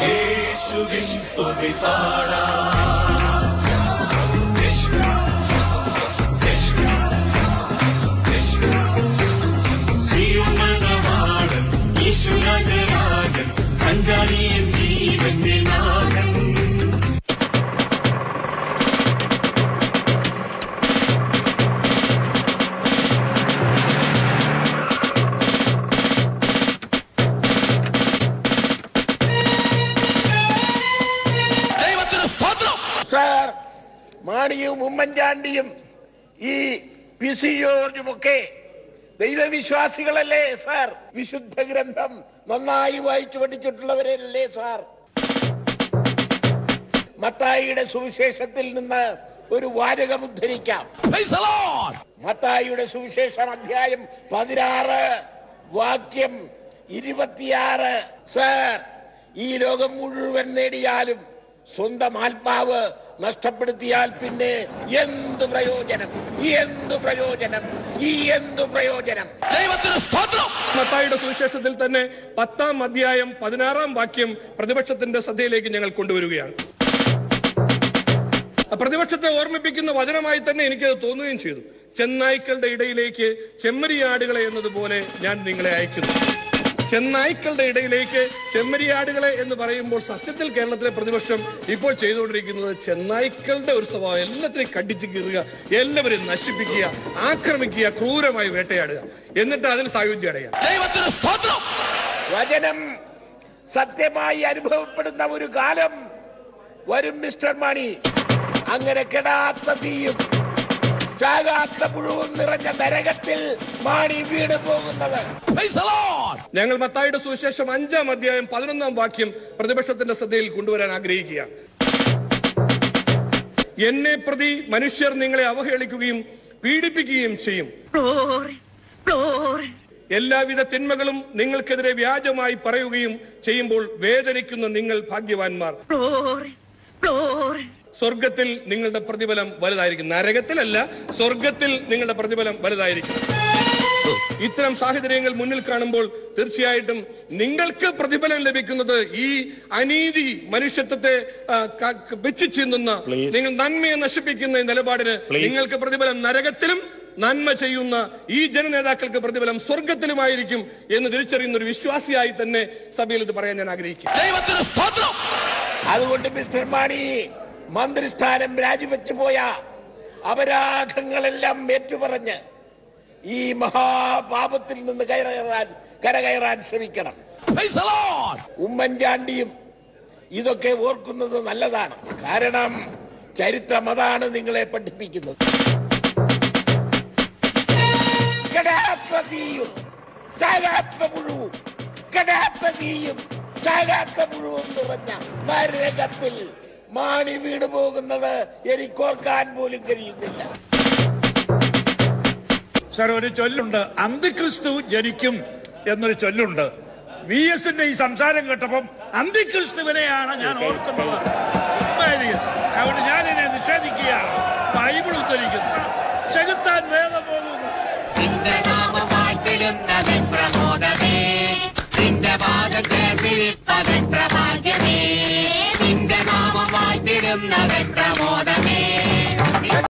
യേശുവിൻ സ്തുതി പാടാം സാർ മാണിയും ഉമ്മൻചാണ്ടിയും ഈ പി സി ജോർജുമൊക്കെ ദൈവവിശ്വാസികളല്ലേ സാർ? വിശുദ്ധ ഗ്രന്ഥം നന്നായി വായിച്ചു പഠിച്ചിട്ടുള്ളവരല്ലേ സാർ? മത്തായിയുടെ സുവിശേഷത്തിൽ നിന്ന് ഒരു വാചകം ഉദ്ധരിക്കാം. മത്തായിയുടെ സുവിശേഷം അധ്യായം പതിനാറ് വാക്യം ഇരുപത്തിയാറ്. സാർ ഈ ലോകം മുഴുവൻ നേടിയാലും സ്വന്തം ആത്മാവ് നഷ്ടപ്പെടുത്തിയാൽ പിന്നെ എന്തു പ്രയോജനം? എന്തു പ്രയോജനം? ഈ എന്തു പ്രയോജനം? ദൈവത്തിന് സ്തോത്രം. മത്തായിയുടെ സുവിശേഷത്തിൽ തന്നെ പത്താം അധ്യായം പതിനാറാം വാക്യം പ്രതിപക്ഷത്തിന്റെ ശ്രദ്ധയിലേക്ക് ഞങ്ങൾ കൊണ്ടുവരികയാണ്. പ്രതിപക്ഷത്തെ ഓർമ്മിപ്പിക്കുന്ന വചനമായി തന്നെ എനിക്കത് തോന്നുകയും ചെയ്തു. ചെന്നായ്ക്കളുടെ ഇടയിലേക്ക് ചെമ്മരിയാടുകളെ എന്നതുപോലെ ഞാൻ നിങ്ങളെ അയക്കുന്നു. ചെന്നായ്ക്കളുടെ ഇടയിലേക്ക് ചെമ്മരിയാടുകളെ എന്ന് പറയുമ്പോൾ സത്യത്തിൽ കേരളത്തിലെ പ്രതിപക്ഷം ഇപ്പോൾ ചെയ്തുകൊണ്ടിരിക്കുന്നത് ചെന്നായ്ക്കളുടെ ഒരു സ്വഭാവം എല്ലാത്തിനെയും കടിച്ചു കീറുക എല്ലാവരെയും നശിപ്പിക്കുക ആക്രമിക്കുക ക്രൂരമായി വേട്ടയാടുക. എന്നിട്ട് അതിന് സായുധ്യം അടയുക സ്തോത്രം. വചനം സത്യമായി അനുഭവപ്പെടുന്ന ഒരു കാലം വരും മിസ്റ്റർ മണി. അങ്ങനെ കെടാത്ത തീയും ചാകാത്ത പുഴുവും നിറഞ്ഞ നരകത്തിൽ മാണി വീട് പോകുന്നത്. ഞങ്ങൾ മത്തായിയുടെ സുവിശേഷം അഞ്ചാം അധ്യായം പതിനൊന്നാം വാക്യം പ്രതിപക്ഷത്തിന്റെ ശ്രദ്ധയിൽ കൊണ്ടുവരാൻ ആഗ്രഹിക്കുകയാണ്. എന്നെ പ്രതി മനുഷ്യർ നിങ്ങളെ അവഹേളിക്കുകയും പീഡിപ്പിക്കുകയും ചെയ്യും. എല്ലാവിധ തിന്മകളും നിങ്ങൾക്കെതിരെ വ്യാജമായി പറയുകയും ചെയ്യുമ്പോൾ വേദനിക്കുന്ന നിങ്ങൾ ഭാഗ്യവാന്മാർ. സ്വർഗത്തിൽ നിങ്ങളുടെ പ്രതിഫലം വലുതായിരിക്കും. നരകത്തിലല്ല സ്വർഗത്തിൽ നിങ്ങളുടെ പ്രതിഫലം വലുതായിരിക്കും. ഇത്തരം സാഹചര്യങ്ങൾ മുന്നിൽ കാണുമ്പോൾ തീർച്ചയായിട്ടും നിങ്ങൾക്ക് പ്രതിഫലം ലഭിക്കുന്നത് ഈ അനീതി മനുഷ്യത്വത്തെ വെച്ച് ചിന്തുന്ന നിങ്ങൾ നന്മയെ നശിപ്പിക്കുന്ന ഈ നിലപാടിന് നിങ്ങൾക്ക് പ്രതിഫലം നരകത്തിലും നന്മ ചെയ്യുന്ന ഈ ജനനേതാക്കൾക്ക് പ്രതിഫലം സ്വർഗത്തിലുമായിരിക്കും എന്ന് തിരിച്ചറിയുന്ന ഒരു വിശ്വാസിയായി തന്നെ സഭയിൽ ഇത് പറയാൻ ഞാൻ ആഗ്രഹിക്കും ദൈവത്തിന് സ്തോത്രം. അതുകൊണ്ട് മിസ്റ്റർ മാണി മന്ത്രിസ്ഥാനം രാജിവെച്ചു പോയ അപരാധങ്ങളെല്ലാം ഏറ്റുപറഞ്ഞ് ഈ മഹാപാപത്തിൽ നിന്ന് കയറാൻ കരകയറാൻ ശ്രമിക്കണം. ഉമ്മൻചാണ്ടിയും ഇതൊക്കെ ഓർക്കുന്നത് നല്ലതാണ് കാരണം ചരിത്രം അതാണ് നിങ്ങളെ പഠിപ്പിക്കുന്നത് കടാത്ത തീയും ചാകാത്ത പുഴുവും കടാത്ത തീയും ചാകാത്ത പുഴുവും നിറഞ്ഞ നരകത്തിൽ മാണി വീട് പോകുന്നത് എനിക്കോർക്കാൻ പോലും കഴിയുന്നില്ല. സാർ ഒരു ചൊല്ലുണ്ട് അന്തിക്രിസ്തു ജനിക്കും എന്നൊരു ചൊല്ലുണ്ട്. വി എസിന്റെ ഈ സംസാരം കേട്ടപ്പം അന്തിക്രിസ്തുവിനെയാണ് ഞാൻ ഓർക്കുന്നത്. അതുകൊണ്ട് ഞാൻ നിഷേധിക്കുകയാണ്. ബൈബിൾ ഉദ്ധരിക്കുന്നു. una vez Ramón.